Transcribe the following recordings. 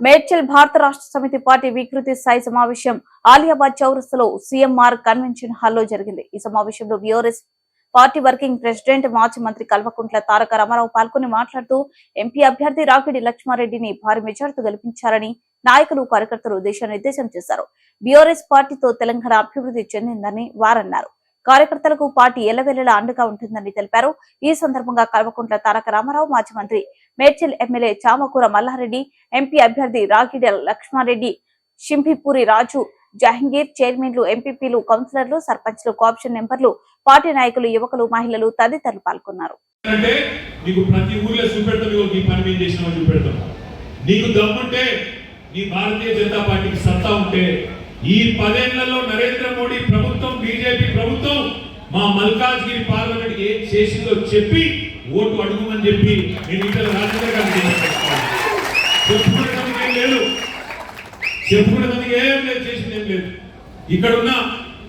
మేడ్చల్ భారత రాష్ట్ర సమితి పార్టీ వికృతి స్థాయి సమావేశం ఆలియాబాద్ చౌరస్తలో సీఎంఆర్ కన్వెన్షన్ హాల్లో జరిగింది. ఈ సమావేశంలో బీఆర్ఎస్ పార్టీ వర్కింగ్ ప్రెసిడెంట్ మాజీ మంత్రి కల్వకుంట్ల తారక రామారావు పాల్గొని మాట్లాడుతూ ఎంపీ అభ్యర్థి రాకిడి లక్ష్మారెడ్డిని భారీ మెజార్టీ గెలిపించారని నాయకులు కార్యకర్తలు దిశానిర్దేశం చేశారు. బిఆర్ఎస్ పార్టీతో తెలంగాణ అభివృద్ధి చెందిందని వారన్నారు. కార్యకర్తలకు పార్టీ ఎల్లవెల్లలా అండగా ఉంటుందని తెలిపారు. ఈ సందర్భంగా కల్వకుంట్ల తారక రామారావు మాజీ మంత్రి మేడ్చల్ ఎమ్మెల్యే చామకూర మల్లారెడ్డి ఎంపీ అభ్యర్థి రాగిడెల లక్ష్మారెడ్డి షింపిపూరి రాజు జహంగీర్ చైర్మన్లు ఎంపీపీలు కౌన్సిలర్లు సర్పంచ్లు కోఆప్షన్ మెంబర్లు పార్టీ నాయకులు యువకులు మహిళలు తదితరులు పాల్గొన్నారు. నీకు దమ్ముంటే నీ భారతీయ జనతా పార్టీకి సత్తా ఉంటే ఈ పదేళ్ళలో నరేంద్ర మోడీ ప్రభుత్వం బీజేపీ ప్రభుత్వం మా మల్కాజ్గిరి పార్లమెంట్ ఏం చేసిందో చెప్పి ఓటు అడుగుమని చెప్పి నేను ఇక్కడ రాజకీయ గారికి చెప్పుకునేందుకు ఏం లేదు. చెప్పుకునేందుకు ఏం లేదు చేసింది ఏం లేదు. ఇక్కడ ఉన్న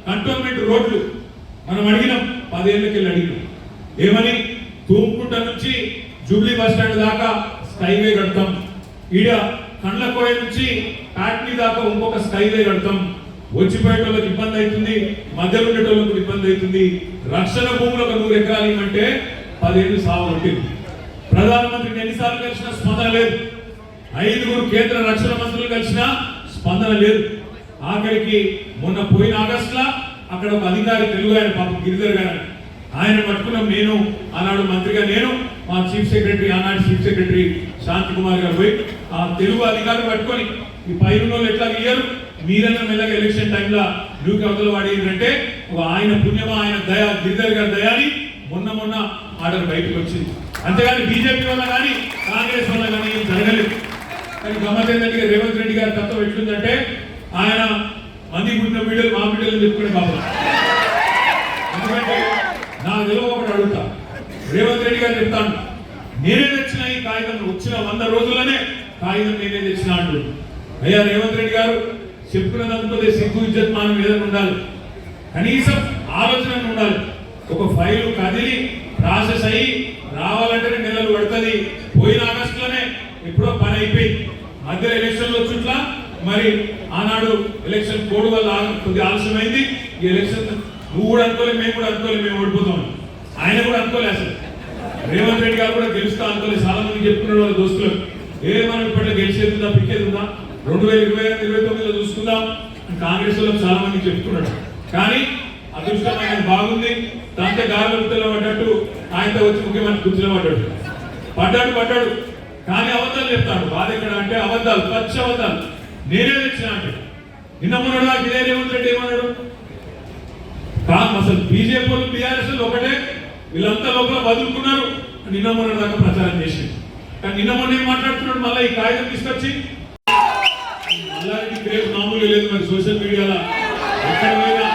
కంటోన్మెంట్ రోడ్లు మనం అడిగినాం పదేళ్ళకి వెళ్ళి అడిగినాం. ఏమని? తూముకుంట నుంచి జూబ్లీ బస్ స్టాండ్ దాకా స్కైవే కడతాం. ఈడ కండ్లకోయ నుంచి ప్యాట్నీ దాకా ఇంకొక స్కైవే కడతాం. వచ్చిపోయేటోళ్ళకి ఇబ్బంది అవుతుంది మధ్యలో ఉండేటోళ్ళకి ఇబ్బంది అవుతుంది. రక్షణ భూములు ఒక నూరు ఎకరాలు ఏమంటే పదిహేను సాగు కొట్టింది. ప్రధానమంత్రికి ఎన్నిసార్లు కలిసినా స్పందన లేదు. ఐదుగురు కేంద్ర రక్షణ మంత్రులు కలిసిన స్పందన లేదు. ఆఖరికి మొన్న పోయిన ఆగస్టులా అక్కడ ఒక అధికారి తెలుగు ఆయన పాపం గిరిధర్ గారు ఆయన పట్టుకున్నాం నేను ఆనాడు మంత్రిగా నేను మా చీఫ్ సెక్రటరీ ఆనాడు చీఫ్ సెక్రటరీ శాంతి కుమార్ గారు పోయి ఆ తెలుగు అధికారులు పట్టుకొని ఈ పైన ఎట్లా ఇయ్యరు మీరన్నా మెల్లగా ఎలక్షన్ టైంలో న్యూకి అవతల వాడేంటంటే ఒక ఆయన పుణ్యమా ఆయన దయా గిరిధర్ గారి దయాని మొన్న మొన్న ఆర్డర్ బయటకు వచ్చింది. అంతేగాని బీజేపీ వల్ల కానీ కాంగ్రెస్ వల్ల కానీ ఏం జరగలేదు. కానీ గమ్మత్ ఏంటంటే రేవంత్ రెడ్డి గారి తత్వం ఎట్లుందంటే ఆయన మంది పుట్టిన బిడ్డలు మా బిడ్డలు చెప్పుకునే బాబు ఎందుకంటే నా నిలువ ఒకటి అడుగుతా. రేవంత్ రెడ్డి గారు చెప్తాను నేనే తెచ్చిన ఈ కాగితం వచ్చిన వంద రోజులనే కాగితం నేనే తెచ్చిన అంటూ. అయ్యా రేవంత్ రెడ్డి గారు చెప్పుకున్నదంతా సిగ్గు ఇజ్జత్ మానం ఏదైనా ఉండాలి. కనీసం ఆలోచన ఉండాలి. ఒక ఫైల్ కదిలి ప్రాసెస్ అయ్యి రావాలంటేనే నెలలు పడుతుంది. పోయిన ఆగస్టులోనే ఎప్పుడో పని అయిపోయింది మధ్యలో ఎలక్షన్లు వచ్చుట్లా మరి ఆనాడు ఎలక్షన్ కోడ్ వల్ల కొద్దిగా ఆలస్యమైంది. ఈ ఎలక్షన్ నువ్వు కూడా అనుకోలే మేము కూడా అనుకోలే మేము ఓడిపోతాం ఆయన కూడా అనుకోలే అసలు. రేవంత్ రెడ్డి గారు కూడా గెలుస్తా అనుకోలేదు చాలా మంది చెప్తున్నారు వాళ్ళ దోస్తులు. ఏ మనం ఇప్పట్లో గెలిచేది ఉందా పిక్కేది ఉందా? రెండు వేల ఇరవై ఇరవై తొమ్మిదిలో చూసుకుందాం కాంగ్రెస్ వాళ్ళు చాలా మంది చెప్తున్నాడు కానీ అదృష్టం ఆయన బాగుంది. దాంతో గాలిలో పడ్డట్టు ఆయనతో వచ్చి ముఖ్యమంత్రి గుర్తులో పడ్డాడు పడ్డాడు పడ్డాడు. కానీ అబద్ధాలు చెప్తాడు. బాధ ఎక్కడ అంటే అబద్ధాలు పచ్చి అబద్ధాలు. నేనే తెచ్చిన అంటే. నిన్న మొన్నడు నాకు ఇదే రేవంత్ రెడ్డి ఏమన్నాడు? కాదు అసలు బీజేపీ బీఆర్ఎస్ ఒకటే. వీళ్ళంతా లోపల వదులుకున్నారు. నిన్న మొన్న దాకా ప్రచారం చేసింది కానీ నిన్న మొన్న ఏం మాట్లాడుతున్నాడు? మళ్ళీ ఈ కాగితం తీసుకొచ్చి? మల్లారెడ్డి మామూలు లేదు మరి సోషల్ మీడియాలో. ఎక్కడ పోయినా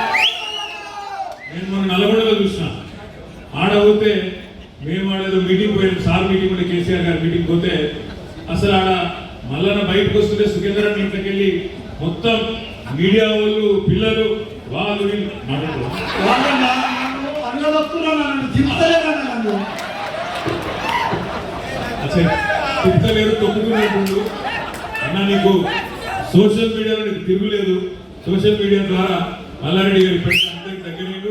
నేను మొన్న నల్గొండలో చూసిన ఆడ పోతే మేము ఆడేదో మీటింగ్ పోయాం సార్ మీటింగ్ ఉండే కేసీఆర్ గారి మీటింగ్ పోతే అసలు ఆడ మల్లన్న బయటకు వస్తుంటే సుఖేంద్ర ఇంట్లోకి వెళ్ళి మొత్తం మీడియా వాళ్ళు పిల్లలు వాళ్ళు తిప్పలేరు తొక్కుతున్నట్టు అన్న నీకు సోషల్ మీడియాలో నీకు తిరుగులేదు. సోషల్ మీడియా ద్వారా మల్లారెడ్డి గారి దగ్గర నీకు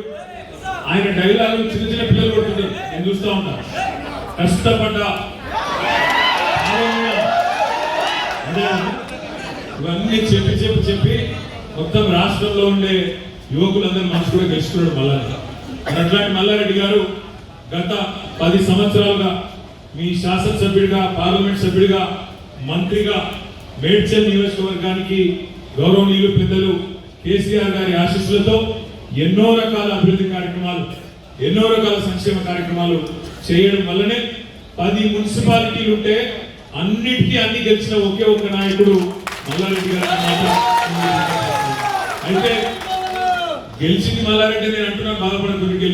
ఆయన డైలాగులు చిన్న చిన్న పిల్లలు కొడుతుంటారు. నేను చూస్తూ ఉంటా. కష్టపడ్డ ఇవన్నీ చెప్పి చెప్పి చెప్పి మొత్తం రాష్ట్రంలో ఉండే యువకులందరూ మనసు కూడా గెలుచుకున్నాడు మల్లారెడ్డి. అట్లాంటి మల్లారెడ్డి గారు గత పది సంవత్సరాలుగా మీ శాసనసభ్యుడిగా పార్లమెంట్ సభ్యుడిగా మంత్రిగా మేడ్చల్ నియోజకవర్గానికి గౌరవనీయులు పెద్దలు కేసీఆర్ గారి ఆశీస్సులతో ఎన్నో రకాల అభివృద్ధి కార్యక్రమాలు ఎన్నో రకాల సంక్షేమ కార్యక్రమాలు చేయడం వల్లనే పది మున్సిపాలిటీలు ఉంటే అన్నిటికీ అన్ని గెలిచిన ఒకే ఒక నాయకుడు మల్లారెడ్డి గారు అయితే గెలిచింది మల్లారెడ్డి నేను అంటున్నాను బాధపడకుండా